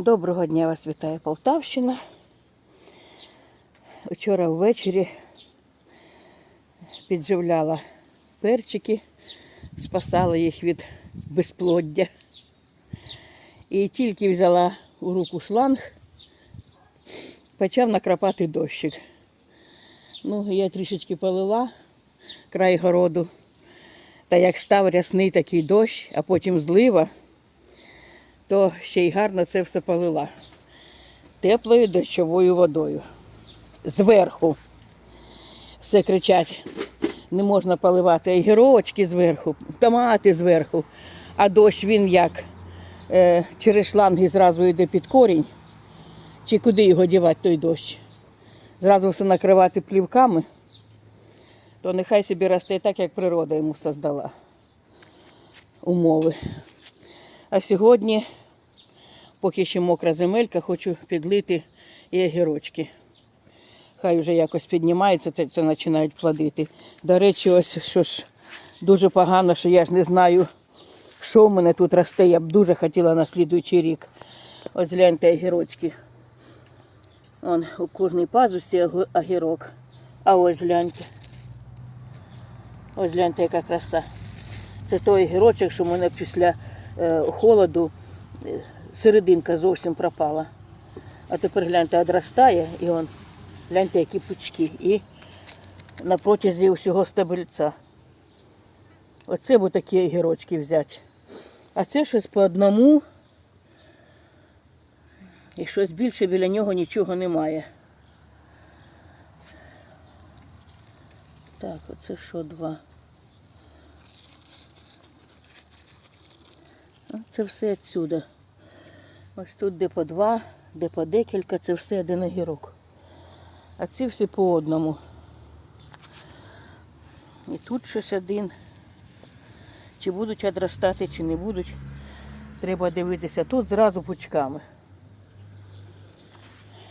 Доброго дня вас вітає Полтавщина. Вчора ввечері підживляла перчики, спасала їх від безплоддя. І тільки взяла у руку шланг, почав накрапати дощик. Ну, я трішечки полила край городу. Та як став рясний такий дощ, а потім злива, то ще й гарно це все полила. Теплою дощовою водою. Зверху. Все кричать, не можна поливати огірочки зверху, томати зверху. А дощ він як е, через шланги зразу йде під корінь. Чи куди його дівати той дощ? Зразу все накривати плівками, то нехай собі росте так, як природа йому создала умови. А сьогодні, поки ще мокра земелька, хочу підлити і огірочки. Хай вже якось піднімаються, це, це починають плодити. До речі, ось що ж дуже погано, що я ж не знаю, що в мене тут росте. Я б дуже хотіла на слідуючий рік. Ось гляньте огірочки. Вон у кожній пазусі огірок. А ось гляньте. Ось гляньте, яка краса. Це той огірочок, що в мене після е, холоду е, серединка зовсім пропала. А тепер гляньте, одростає і он, гляньте, які пучки. І на протязі усього стебельця. Оце б такі огірочки взяти. А це щось по одному. І щось більше біля нього нічого немає. Так, оце що два. Це все відсюди. Ось тут де по два, де по декілька, це все один огірок. А ці всі по одному. І тут щось один. Чи будуть одростати, чи не будуть. Треба дивитися. Тут зразу пучками.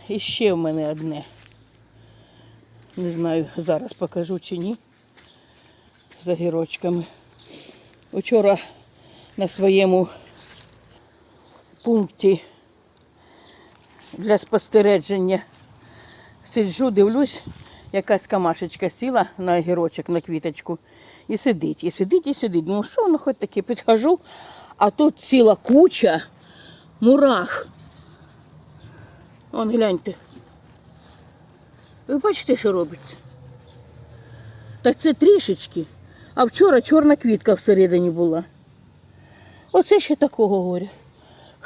І ще в мене одне. Не знаю, зараз покажу чи ні. З огірочками. Вчора на своєму пункті для спостереження сиджу, дивлюсь, якась камашечка сіла на огірочок, на квіточку. І сидить, і сидить, і сидить. Ну що воно хоч таке підхожу, а тут ціла куча мурах. Вон гляньте. Ви бачите, що робиться? Так це трішечки. А вчора чорна квітка всередині була. Оце ще такого горя.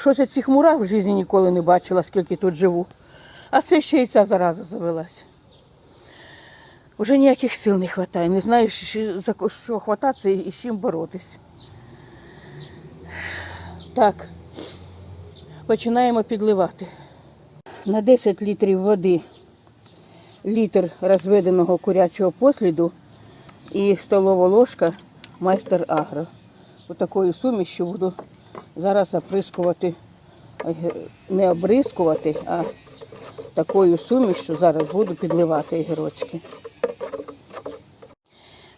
Щось я цих мурах в житті ніколи не бачила, скільки тут живу. А це ще й ця зараза завелась. Уже ніяких сил не вистачає. Не знаю, за що хвататися і з чим боротись. Так, починаємо підливати. На 10 літрів води літр розведеного курячого посліду і столова ложка майстер агро. Отакою сумішю буду зараз оприскувати, не обрискувати, а такою сумішю зараз буду підливати огірочки.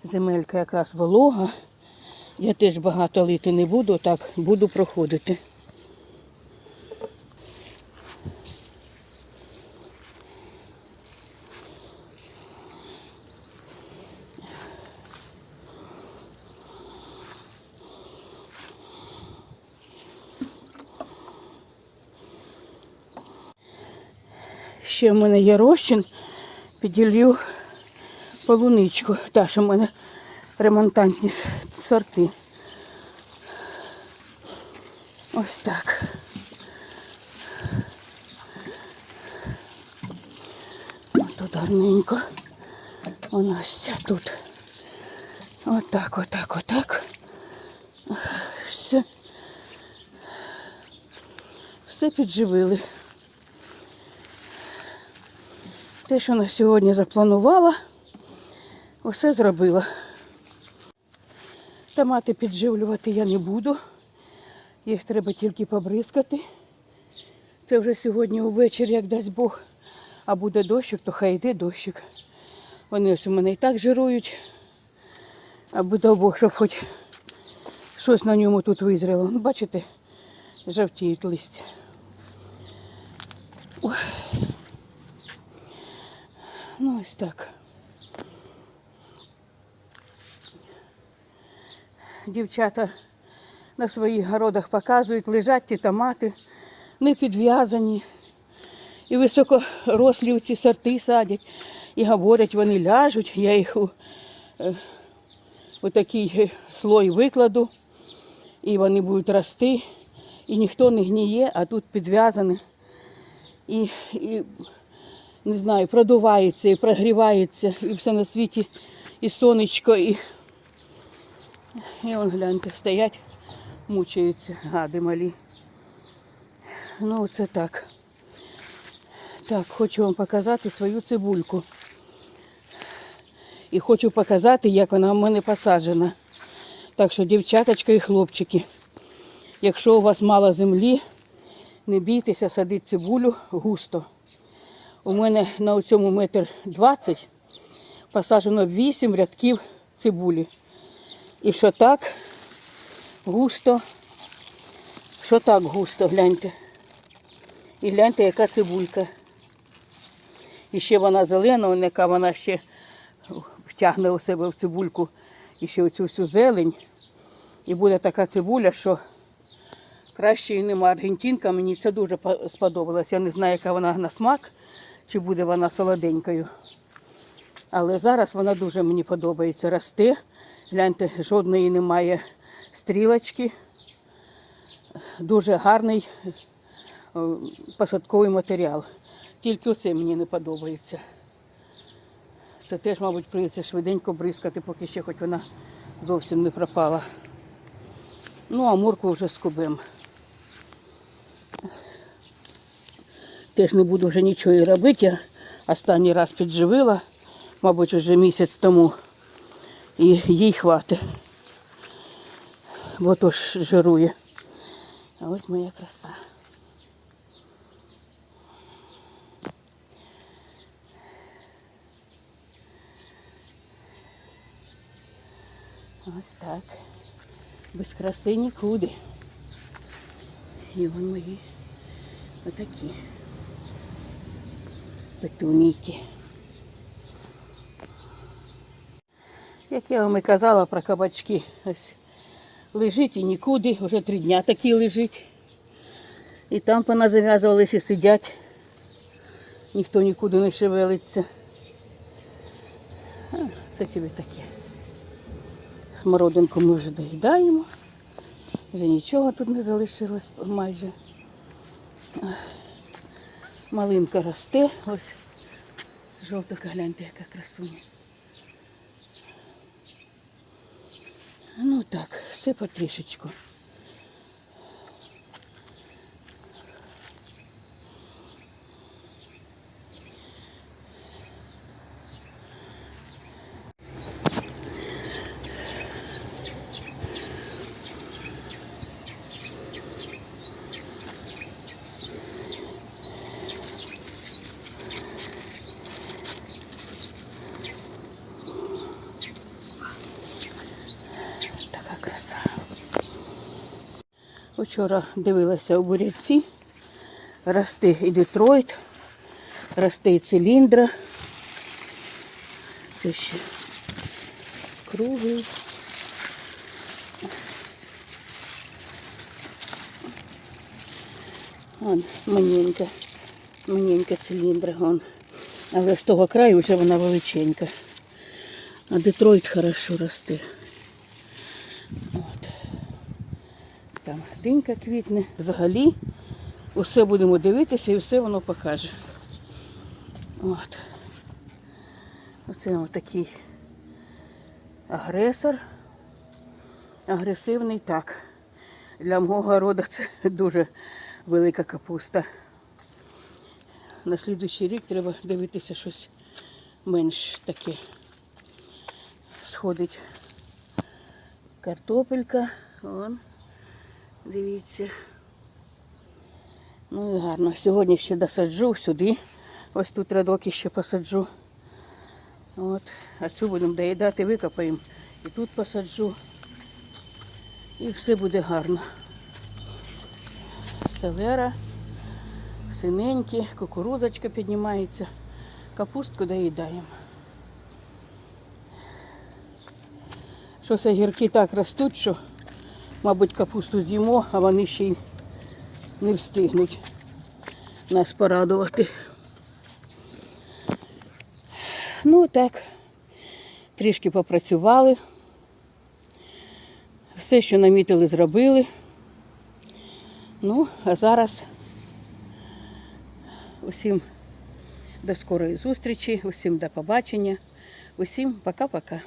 Земелька якраз волога. Я теж багато лити не буду, так буду проходити. Ще в мене є розчин, піділью полуничку. Та, що в мене ремонтантні сорти. Ось так. Тут гарненько. Ось ця тут. Отак, отак, отак. Все. Все підживили. Те, що на сьогодні запланувала, усе зробила. Томати підживлювати я не буду. Їх треба тільки побризкати. Це вже сьогодні увечері, як дасть Бог. А буде дощик, то хай йде дощик. Вони ось у мене і так жирують. Аби дав Бог, щоб хоч щось на ньому тут визріло. Ну, бачите, жовтіють листя. Ой. Ну, ось так. Дівчата на своїх городах показують, лежать ті томати, не підв'язані. І високорослі ці сорти садять. І говорять, вони ляжуть, я їх у, у такий е, слой викладу, і вони будуть рости, і ніхто не гніє, а тут підв'язане. І, і не знаю, продувається і прогрівається, і все на світі, і сонечко, і, і вон гляньте, стоять, мучаються, гади малі. Ну, це так. Так, хочу вам показати свою цибульку. І хочу показати, як вона в мене посаджена. Так що, дівчаточка і хлопчики, якщо у вас мало землі, не бійтеся садити цибулю густо. У мене на цьому метр двадцять посаджено 8 рядків цибулі. І що так густо, що так густо, гляньте. І гляньте, яка цибулька. І ще вона зелена, яка вона ще втягне у себе в цибульку і ще оцю всю зелень. І буде така цибуля, що краще і нема. Аргентинка мені це дуже сподобалось. Я не знаю, яка вона на смак, чи буде вона солоденькою. Але зараз вона дуже мені подобається. Росте. Гляньте, жодної немає стрілочки. Дуже гарний е, посадковий матеріал. Тільки оце мені не подобається. Це теж, мабуть, прийдеться швиденько бризкати, поки ще хоч вона зовсім не пропала. Ну, а моркву вже скубем. Теж не буду вже нічого і робити. Я останній раз підживила, мабуть, вже місяць тому. І їй хватить. Бо то ж жирує. А ось моя краса. Ось так. Без краси нікуди. І вон мої отакі петуніки. Як я вам і казала про кабачки, ось лежить і нікуди, вже три дня такі лежить. І там поназав'язувалися сидять. Ніхто нікуди не шевелиться. Це тобі таке. Смородинку ми вже доїдаємо. Вже нічого тут не залишилось майже. Малинка росте. Ось жовтока, гляньте, яка красуня. Ну так, все потрішечку. Вчора дивилася у буряці. Росте і Детройт, росте і циліндра. Це ще круглий. Вон маненька, маненька циліндра. Вон. Але з того краю вже вона величенька. А Детройт хорошо росте. Там динька квітне. Взагалі усе будемо дивитися і все воно покаже. От. Оце такий агресор. Агресивний так. Для мого роду це дуже велика капуста. На слідуючий рік треба дивитися щось менш таке. Сходить картопелька. Вон. Дивіться. Ну і гарно. Сьогодні ще досаджу сюди. Ось тут рядок ще посаджу. От. А цю будемо доїдати, викопаємо. І тут посаджу. І все буде гарно. Селера. синенькі, кукурузочка піднімається, капустку доїдаємо. Що це гірки так ростуть, що, мабуть, капусту з'їмо, а вони ще й не встигнуть нас порадувати. Ну так, трішки попрацювали. Все, що намітили, зробили. Ну, а зараз усім до скорої зустрічі, усім до побачення, усім пока-пока.